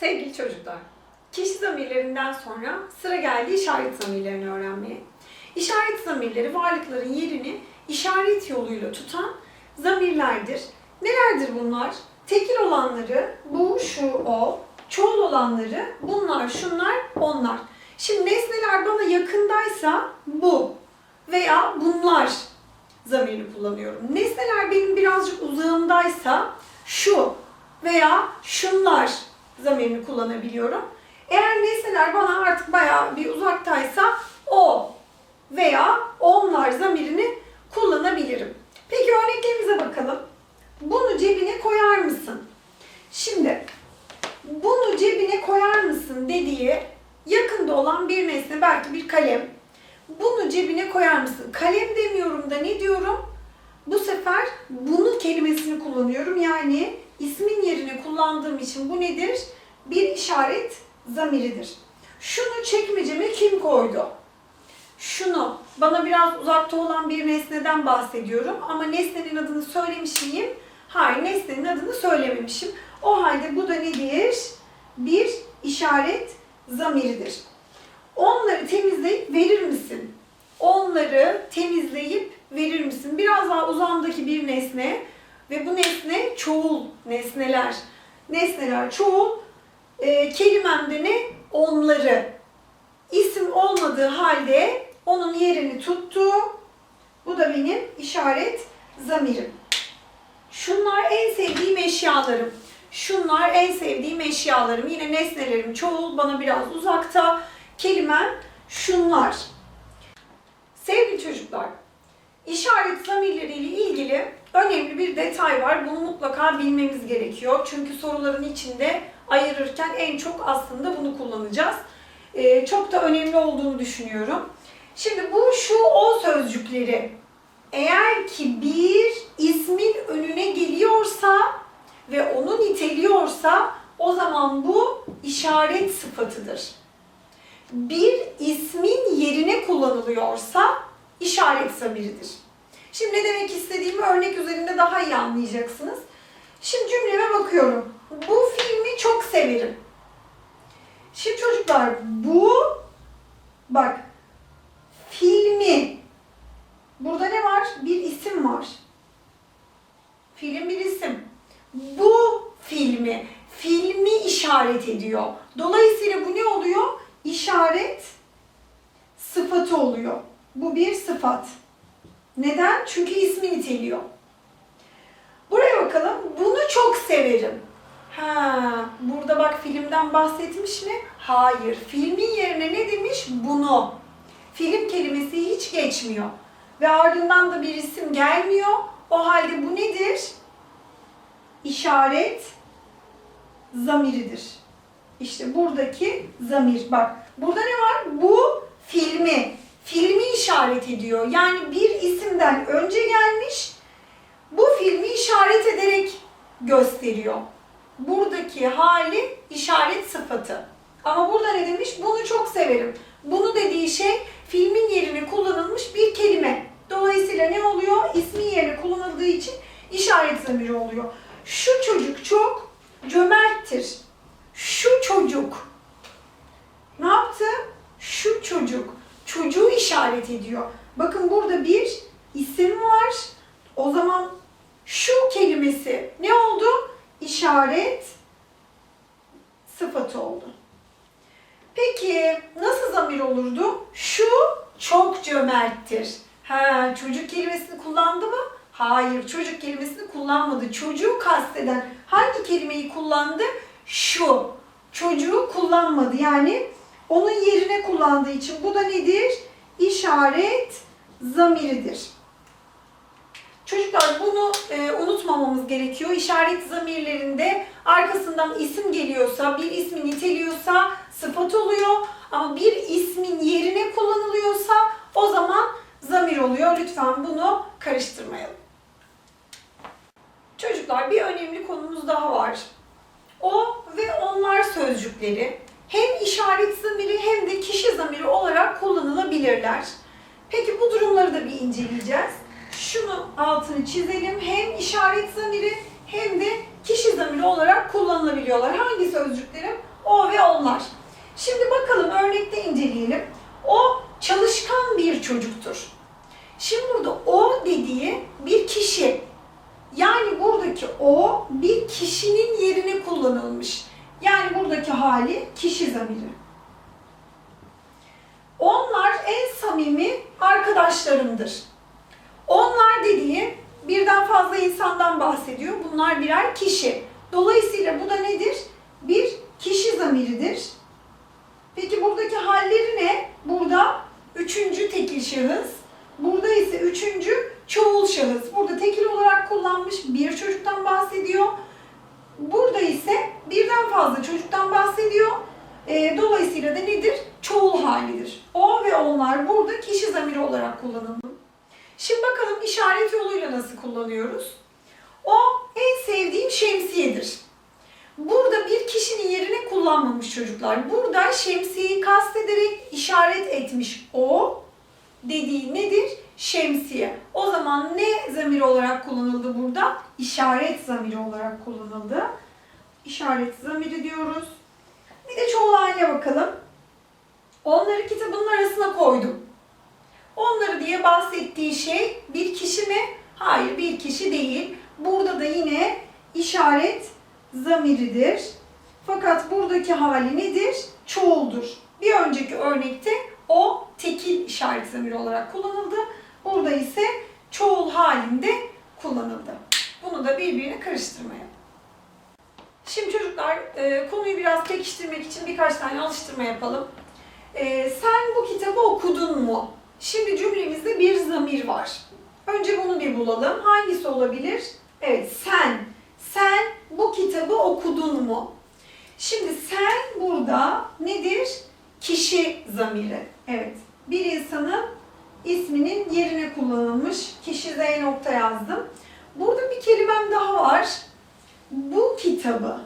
Sevgili çocuklar, kişi zamirlerinden sonra sıra geldi işaret zamirlerini öğrenmeye. İşaret zamirleri varlıkların yerini işaret yoluyla tutan zamirlerdir. Nelerdir bunlar? Tekil olanları bu, şu, o, çoğul olanları bunlar, şunlar, onlar. Şimdi nesneler bana yakındaysa bu veya bunlar zamirini kullanıyorum. Nesneler benim birazcık uzağımdaysa şu veya şunlar zamirini kullanabiliyorum. Eğer nesneler bana artık bayağı bir uzaktaysa o veya onlar zamirini kullanabilirim. Peki örneklerimize bakalım. Bunu cebine koyar mısın? Şimdi bunu cebine koyar mısın dediği yakında olan bir nesne belki bir kalem. Bunu cebine koyar mısın? Kalem demiyorum da ne diyorum? Bu sefer bunu kelimesini kullanıyorum. Yani ismin yerine kullandığım için bu nedir? Bir işaret zamiridir. Şunu çekmeceme kim koydu? Şunu bana biraz uzakta olan bir nesneden bahsediyorum ama nesnenin adını söylemiş miyim? Hayır, nesnenin adını söylememişim. O halde bu da nedir? Bir işaret zamiridir. Onları temizleyip verir misin? Onları temizleyip verir misin? Biraz daha uzamdaki bir nesne ve bu nesne çoğul nesneler. Nesneler çoğul. E, kelimemde ne? Onları. İsim olmadığı halde onun yerini tuttu. Bu da benim işaret zamirim. Şunlar en sevdiğim eşyalarım. Şunlar en sevdiğim eşyalarım. Yine nesnelerim çoğul bana biraz uzakta. Kelimem şunlar. Sevgili çocuklar, işaret zamirleriyle ilgili önemli bir detay var. Bunu mutlaka bilmemiz gerekiyor. Çünkü soruların içinde ayırırken en çok aslında bunu kullanacağız. Ee, çok da önemli olduğunu düşünüyorum. Şimdi bu şu o sözcükleri eğer ki bir ismin önüne geliyorsa ve onu niteliyorsa o zaman bu işaret sıfatıdır. Bir ismin yerine kullanılıyorsa işaret zamiridir. Şimdi ne demek istediğimi örnek üzerinde daha iyi anlayacaksınız. Şimdi cümleme bakıyorum. Bu filmi çok severim. Şimdi çocuklar bu bak filmi burada ne var? Bir isim var. Film bir isim. Bu filmi, filmi işaret ediyor. Dolayısıyla bu ne oluyor? İşaret sıfatı oluyor. Bu bir sıfat. Neden? Çünkü ismi niteliyor. Buraya bakalım. Bunu çok severim. Ha, burada bak filmden bahsetmiş mi? Hayır. Filmin yerine ne demiş? Bunu. Film kelimesi hiç geçmiyor. Ve ardından da bir isim gelmiyor. O halde bu nedir? İşaret zamiridir. İşte buradaki zamir. Bak burada ne var? Bu filmi. Filmi işaret ediyor. Yani bir isimden önce gelmiş. Bu filmi işaret ederek gösteriyor. Buradaki hali işaret sıfatı. Ama burada ne demiş? Bunu çok severim. Bunu dediği şey filmin yerine kullanılmış bir kelime. Dolayısıyla ne oluyor? İsmin yerine kullanıldığı için işaret zamiri oluyor. Şu çocuk çok cömerttir. Şu çocuk ne yaptı? Şu çocuk. Çocuğu işaret ediyor. Bakın burada bir isim var. O zaman şu kelimesi ne oldu? İşaret sıfatı oldu. Peki nasıl zamir olurdu? Şu çok cömerttir. Ha, çocuk kelimesini kullandı mı? Hayır, çocuk kelimesini kullanmadı. Çocuğu kasteden hangi kelimeyi kullandı? Şu. Çocuğu kullanmadı. Yani onun yerine kullandığı için bu da nedir? İşaret zamiridir. Çocuklar bunu e, unutmamamız gerekiyor. İşaret zamirlerinde arkasından isim geliyorsa, bir ismi niteliyorsa sıfat oluyor. Ama bir ismin yerine kullanılıyorsa o zaman zamir oluyor. Lütfen bunu karıştırmayalım. Çocuklar bir önemli konumuz daha var. O ve onlar sözcükleri hem işaret zamiri hem de kişi zamiri olarak kullanılabilirler. Peki bu durumları da bir inceleyeceğiz. Şunu altını çizelim. Hem işaret zamiri hem de kişi zamiri olarak kullanılabiliyorlar. Hangi sözcüklerim? O ve onlar. Şimdi bakalım örnekte inceleyelim. O çalışkan bir çocuktur. Şimdi burada o dediği bir kişi. Yani buradaki o bir kişinin yerine kullanılmış. Yani buradaki hali kişi zamiri. Onlar en samimi arkadaşlarımdır. Onlar dediği birden fazla insandan bahsediyor. Bunlar birer kişi. Dolayısıyla bu da nedir? Bir kişi zamiridir. Peki buradaki halleri ne? Burada üçüncü tekil şahıs. Burada ise üçüncü çoğul şahıs. Burada tekil olarak kullanmış bir çocuktan bahsediyor. Burada ise birden fazla çocuktan bahsediyor. E, dolayısıyla da nedir? Çoğul halidir. O ve onlar burada kişi zamiri olarak kullanıldı. Şimdi bakalım işaret yoluyla nasıl kullanıyoruz? O en sevdiğim şemsiyedir. Burada bir kişinin yerine kullanmamış çocuklar. Burada şemsiyeyi kastederek işaret etmiş o dediği nedir? Şemsiye. O zaman ne zamiri olarak kullanıldı burada? İşaret zamiri olarak kullanıldı. İşaret zamiri diyoruz. Bir de çoğul haline bakalım. Onları kitabının arasına koydum. Onları diye bahsettiği şey bir kişi mi? Hayır bir kişi değil. Burada da yine işaret zamiridir. Fakat buradaki hali nedir? Çoğuldur. Bir önceki örnekte o tekil işaret zamiri olarak kullanıldı. Burada ise çoğul halinde kullanıldı. Bunu da birbirine karıştırmayalım. Şimdi çocuklar e, konuyu biraz pekiştirmek için birkaç tane alıştırma yapalım. E, sen bu kitabı okudun mu? Şimdi cümlemizde bir zamir var. Önce bunu bir bulalım. Hangisi olabilir? Evet, sen. Sen bu kitabı okudun mu? Şimdi sen burada nedir? Kişi zamiri. Evet. Bir insanın isminin yerine kullanılmış. Kişi Z nokta yazdım. Burada bir kelimem daha var. Bu kitabı.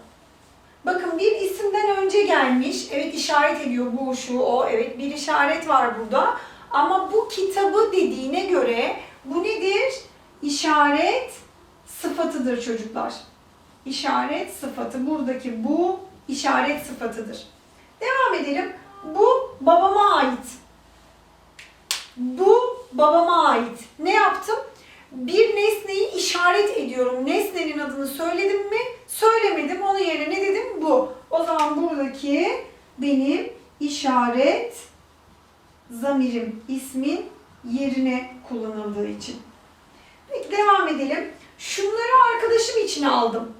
Bakın bir isimden önce gelmiş. Evet işaret ediyor bu, şu, o. Evet bir işaret var burada. Ama bu kitabı dediğine göre bu nedir? İşaret sıfatıdır çocuklar. İşaret sıfatı. Buradaki bu işaret sıfatıdır. Devam edelim. Bu babama ait. Bu babama ait. Ne yaptım? Bir nesneyi işaret ediyorum. Nesnenin adını söyledim mi? Söylemedim. Onun yerine ne dedim? Bu. O zaman buradaki benim işaret zamirim ismin yerine kullanıldığı için. Peki devam edelim. Şunları arkadaşım için aldım.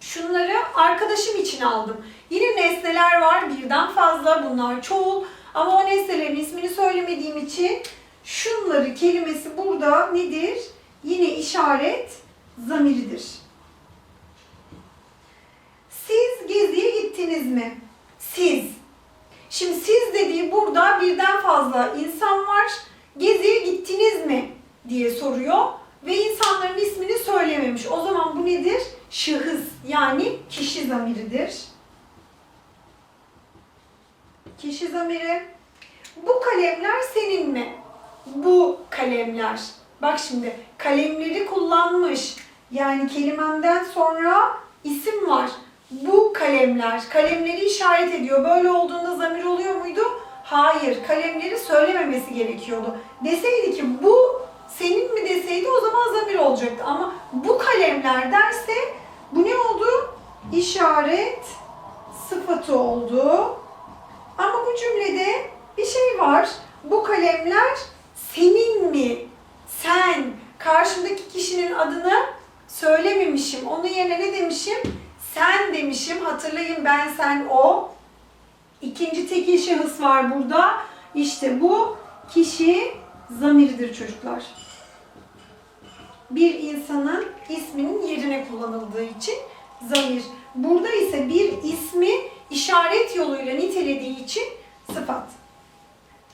Şunları arkadaşım için aldım. Yine nesneler var birden fazla bunlar çoğul ama o nesnelerin ismini söylemediğim için şunları kelimesi burada nedir? Yine işaret zamiridir. Siz geziye gittiniz mi? Siz. Şimdi siz dediği burada birden fazla insan var. Geziye gittiniz mi diye soruyor ve insanların ismini söylememiş. O zaman bu nedir? Şahıs yani kişi zamiridir. Kişi zamiri. Bu kalemler senin mi? Bu kalemler. Bak şimdi kalemleri kullanmış. Yani kelimemden sonra isim var. Bu kalemler. Kalemleri işaret ediyor. Böyle olduğunda zamir oluyor muydu? Hayır. Kalemleri söylememesi gerekiyordu. Deseydi ki bu senin mi deseydi o zaman zamir olacaktı. Ama bu kalemler derse bu ne oldu? İşaret sıfatı oldu. Ama bu cümlede bir şey var. Bu kalemler senin mi? Sen. Karşımdaki kişinin adını söylememişim. Onun yerine ne demişim? Sen demişim. Hatırlayın ben, sen, o. İkinci tekil şahıs var burada. İşte bu kişi zamiridir çocuklar. Bir insanın isminin yerine kullanıldığı için zamir. Burada ise bir ismi işaret yoluyla nitelediği için sıfat.